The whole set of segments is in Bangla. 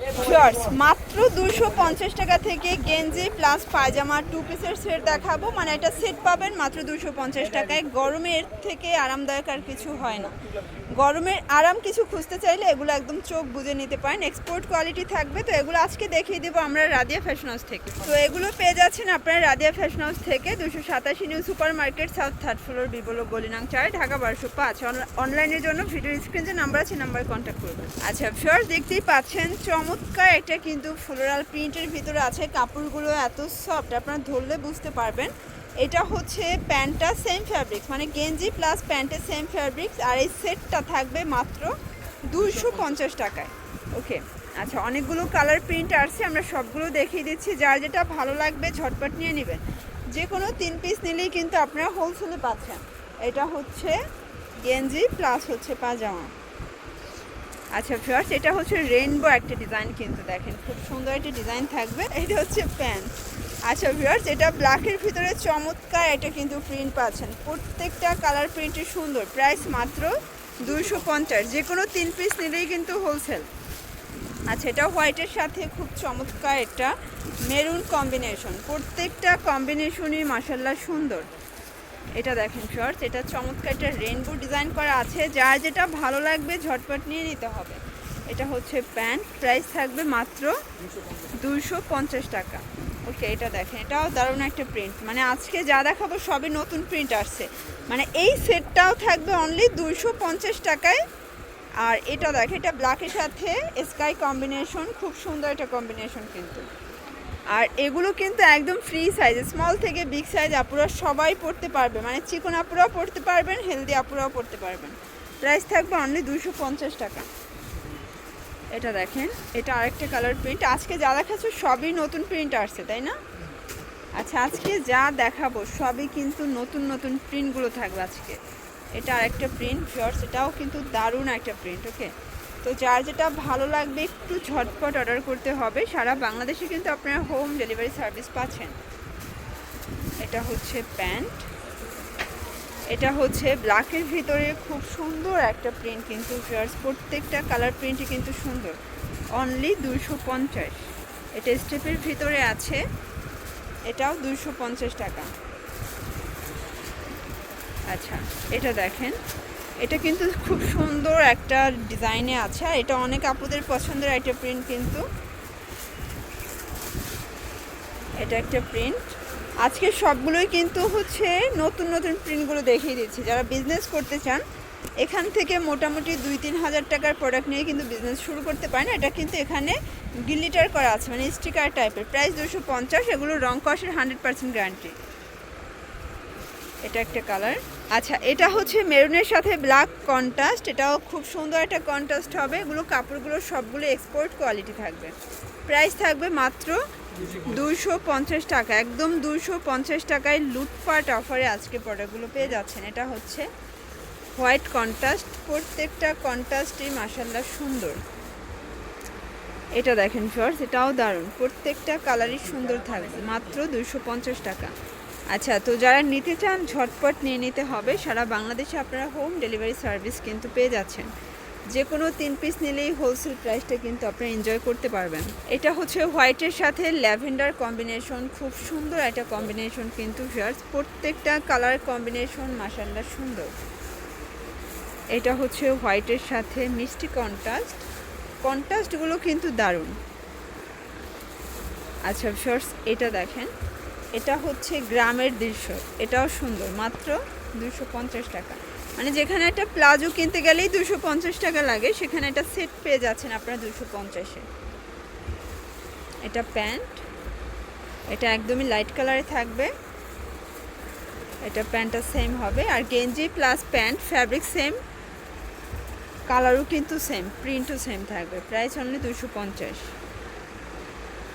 Yeah. শর্টস মাত্র দুশো পঞ্চাশ টাকা থেকে গেঞ্জি প্লাস পায়জামা টু পিসের সেট দেখাবো। মানে এটা সেট পাবেন মাত্র দুশো পঞ্চাশ টাকায়। গরমের থেকে আরামদায়ক আর কিছু হয় না। গরমের আরাম কিছু খুঁজতে চাইলে এগুলো একদম চোখ বুঝে নিতে পারেন। এক্সপোর্ট কোয়ালিটি থাকবে। তো এগুলো আজকে দেখিয়ে দেবো আমরা রাদিয়া ফ্যাশন হাউস থেকে। তো এগুলো পেয়ে যাচ্ছেন আপনারা রাদিয়া ফ্যাশন হাউস থেকে দুশো সাতাশি new super market south third floor বিবলো গলিনাং চার, ঢাকা বারোশো পাঁচ। অনলাইনের জন্য ভিডিও স্ক্রিন যে নাম্বার আছে নাম্বার কন্ট্যাক্ট করবেন। আচ্ছা ফিওর দেখতেই পাচ্ছেন চমৎকার একটা কিন্তু ফ্লোরাল প্রিন্টের ভিতরে আছে। কাপড়গুলো এত সফট আপনারা ধরলে বুঝতে পারবেন। এটা হচ্ছে প্যান্টটা সেম ফ্যাব্রিক্স মানে গেঞ্জি প্লাস প্যান্টের সেম ফ্যাব্রিক্স আর এই সেটটা থাকবে মাত্র দুশো পঞ্চাশ টাকায়। ওকে আচ্ছা অনেকগুলো কালার প্রিন্ট আসছে, আমরা সবগুলো দেখিয়ে দিচ্ছি। যার যেটা ভালো লাগবে, ঝটপট নিয়ে নেবেন। যে কোনো তিন পিস নিলেই কিন্তু আপনারা হোলসেলে পাচ্ছেন। এটা হচ্ছে গেঞ্জি প্লাস হচ্ছে পাজামা। আচ্ছা ফার্স্ট এটা হচ্ছে রেইনবো একটা ডিজাইন কিন্তু দেখেন, খুব সুন্দর একটা ডিজাইন থাকবে। এটা হচ্ছে প্যান্ট আচ্ছা ভিউয়ার্স এটা ব্ল্যাকের ভিতরে চমৎকার এটা কিন্তু প্রিন্ট পাচ্ছেন। প্রত্যেকটা কালার প্রিন্টই সুন্দর প্রাইস মাত্র দুইশো পঞ্চাশ। যে কোনো তিন পিস নিলেই কিন্তু হোলসেল আচ্ছা এটা হোয়াইটের সাথে খুব চমৎকার একটা মেরুন কম্বিনেশন প্রত্যেকটা কম্বিনেশনই মাসাল্লাহ সুন্দর। এটা দেখেন শর্টস এটা চমৎকার একটা রেনবো ডিজাইন করা আছে। যার যেটা ভালো লাগবে, ঝটপট নিয়ে নিতে হবে। এটা হচ্ছে প্যান্ট প্রাইস থাকবে মাত্র দুইশো পঞ্চাশ টাকা। ওকে এটা দেখেন, এটাও দারুণ একটা প্রিন্ট মানে আজকে যা দেখাবো, সবই নতুন প্রিন্ট আসছে। মানে এই সেটটাও থাকবে অনলি দুইশো পঞ্চাশ টাকায়। আর এটা দেখে এটা ব্ল্যাকের সাথে স্কাই কম্বিনেশন খুব সুন্দর একটা কম্বিনেশন কিন্তু। আর এগুলো কিন্তু একদম ফ্রি সাইজ স্মল থেকে বিগ সাইজ আপুরা সবাই পড়তে পারবে। মানে চিকন আপুরাও পড়তে পারবেন হেলদি আপুরাও পড়তে পারবেন। প্রাইস থাকবে অনলি দুশো পঞ্চাশ টাকা। এটা দেখেন, এটা আরেকটা কালার প্রিন্ট আজকে যা দেখাচ্ছ সবই নতুন প্রিন্ট আসছে, তাই না? আচ্ছা আজকে যা দেখাবো সবই কিন্তু নতুন নতুন প্রিন্টগুলো থাকবে আজকে। এটা আরেকটা প্রিন্ট শর্টস এটাও কিন্তু দারুণ একটা প্রিন্ট ওকে তো যার যেটা ভালো লাগবে, একটু ঝটপট অর্ডার করতে হবে। সারা বাংলাদেশে কিন্তু আপনারা হোম ডেলিভারি সার্ভিস পাচ্ছেন। এটা হচ্ছে প্যান্ট এটা হচ্ছে ব্ল্যাকের ভিতরে খুব সুন্দর একটা প্রিন্ট কিন্তু প্রত্যেকটা কালার প্রিন্টই কিন্তু সুন্দর। অনলি দুশো পঞ্চাশ। এটা স্টেপের ভিতরে আছে। এটাও দুশো পঞ্চাশ টাকা। আচ্ছা এটা দেখেন। এটা কিন্তু খুব সুন্দর একটা ডিজাইনে আছে, আর এটা অনেক আপুদের পছন্দের একটা প্রিন্ট কিন্তু। এটা একটা প্রিন্ট আজকে সবগুলোই কিন্তু হচ্ছে নতুন নতুন প্রিন্টগুলো দেখিয়ে দিচ্ছি। যারা বিজনেস করতে চান, এখান থেকে মোটামুটি দুই, তিন হাজার টাকার প্রোডাক্ট নিয়ে কিন্তু বিজনেস শুরু করতে পারেন। এটা কিন্তু এখানে গিলিটার করা আছে মানে স্টিকার টাইপের প্রাইস দুশো পঞ্চাশ, এগুলো রং কষের হান্ড্রেড পার্সেন্ট গ্যারান্টি এটা একটা কালার আচ্ছা এটা হচ্ছে মেরুনের সাথে ব্ল্যাক কন্ট্রাস্ট এটাও খুব সুন্দর একটা কন্ট্রাস্ট হবে। এগুলো কাপড়গুলো সবগুলো এক্সপোর্ট কোয়ালিটি থাকবে। প্রাইস থাকবে মাত্র দুশো পঞ্চাশ টাকা। একদম দুশো পঞ্চাশ টাকায় লুটপাট অফারে আজকে প্রোডাক্টগুলো পেয়ে যাচ্ছেন। এটা হচ্ছে হোয়াইট কন্ট্রাস্ট প্রত্যেকটা কন্ট্রাস্টই মাসাল্লাহ সুন্দর। এটা দেখেন ফিওর্স এটাও দারুণ। প্রত্যেকটা কালারই সুন্দর থাকবে। মাত্র পঞ্চাশ টাকা। আচ্ছা তো যারা নিতে চান, ঝটপট নিয়ে নিতে হবে। সারা বাংলাদেশে আপনারা হোম ডেলিভারি সার্ভিস কিন্তু পেয়ে যাচ্ছেন। যে কোনো তিন পিস নিলেই হোলসেল প্রাইসটা কিন্তু আপনারা এনজয় করতে পারবেন। এটা হচ্ছে হোয়াইটের সাথে ল্যাভেন্ডার কম্বিনেশন খুব সুন্দর একটা কম্বিনেশন কিন্তু ফিয়ার্স প্রত্যেকটা কালার কম্বিনেশন মাসাল্লাহ সুন্দর। এটা হচ্ছে হোয়াইটের সাথে মিষ্টি কন্ট্রাস্ট কন্ট্রাস্টগুলো কিন্তু দারুণ। আচ্ছা শর্টস এটা দেখেন। এটা হচ্ছে গ্রামের দৃশ্য। এটাও সুন্দর, মাত্র দুশো পঞ্চাশ টাকা। মানে যেখানে একটা প্লাজো কিনতে গেলেই দুশো পঞ্চাশ টাকা লাগে, সেখানে একটা সেট পেয়ে যাচ্ছেন আপনারা দুশো পঞ্চাশে। এটা প্যান্ট। এটা একদমই লাইট কালারে থাকবে। এটা প্যান্টটা সেম হবে। আর গেঞ্জি প্লাস প্যান্ট, ফ্যাব্রিক সেম। কালারও কিন্তু সেম, প্রিন্টও সেম থাকবে। প্রাইস অনলি দুশো পঞ্চাশ।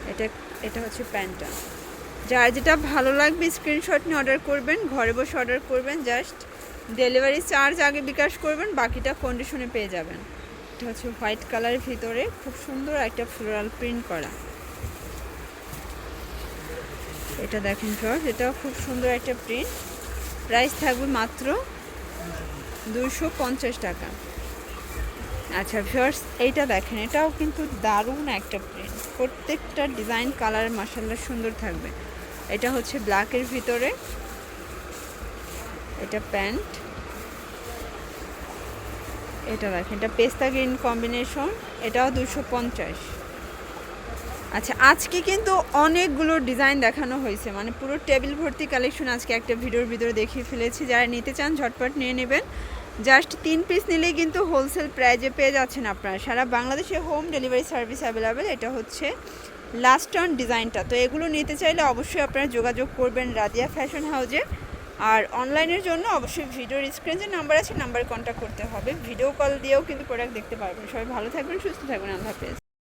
এটা এটা হচ্ছে প্যান্টটা। যার যেটা ভালো লাগবে স্ক্রিনশট নিয়ে অর্ডার করবেন, ঘরে বসে অর্ডার করবেন জাস্ট ডেলিভারি চার্জ আগে বিকাশ করবেন, বাকিটা কন্ডিশনে পেয়ে যাবেন। এটা হচ্ছে হোয়াইট কালারের ভিতরে, খুব সুন্দর একটা ফ্লোরাল প্রিন্ট করা। এটা দেখেন ফ্রস এটাও খুব সুন্দর একটা প্রিন্ট প্রাইস থাকবে মাত্র দুশো পঞ্চাশ টাকা। আচ্ছা ভিউয়ার্স এইটা দেখেন, এটাও কিন্তু দারুণ একটা প্রিন্ট প্রত্যেকটা ডিজাইন কালার মাসাল্লাহ সুন্দর থাকবে। এটা হচ্ছে ব্ল্যাকের ভিতরে। এটা প্যান্ট। এটা দেখেন, এটা পেস্তা গ্রিন কম্বিনেশন, এটাও দুশো পঞ্চাশ। আচ্ছা আজকে কিন্তু অনেকগুলো ডিজাইন দেখানো হয়েছে মানে পুরো টেবিল ভর্তি কালেকশন আজকে একটা ভিডিওর ভিতরে দেখিয়ে ফেলেছি। যারা নিতে চান, ঝটপট নিয়ে নেবেন। জাস্ট তিন পিস নিলেই কিন্তু হোলসেল প্রাইজে পেয়ে যাচ্ছেন আপনারা। সারা বাংলাদেশে হোম ডেলিভারি সার্ভিস অ্যাভেলেবেল এটা হচ্ছে লাস্ট অন ডিজাইনটা তো এগুলো নিতে চাইলে অবশ্যই আপনারা যোগাযোগ করবেন রাদিয়া ফ্যাশন হাউজে আর অনলাইনের জন্য অবশ্যই ভিডিওর স্ক্রিন যে নাম্বার আছে নাম্বারে কন্ট্যাক্ট করতে হবে। ভিডিও কল দিয়েও কিন্তু প্রোডাক্ট দেখতে পারবেন। সবাই ভালো থাকবেন, সুস্থ থাকবেন। আল্লাহ হাফেজ।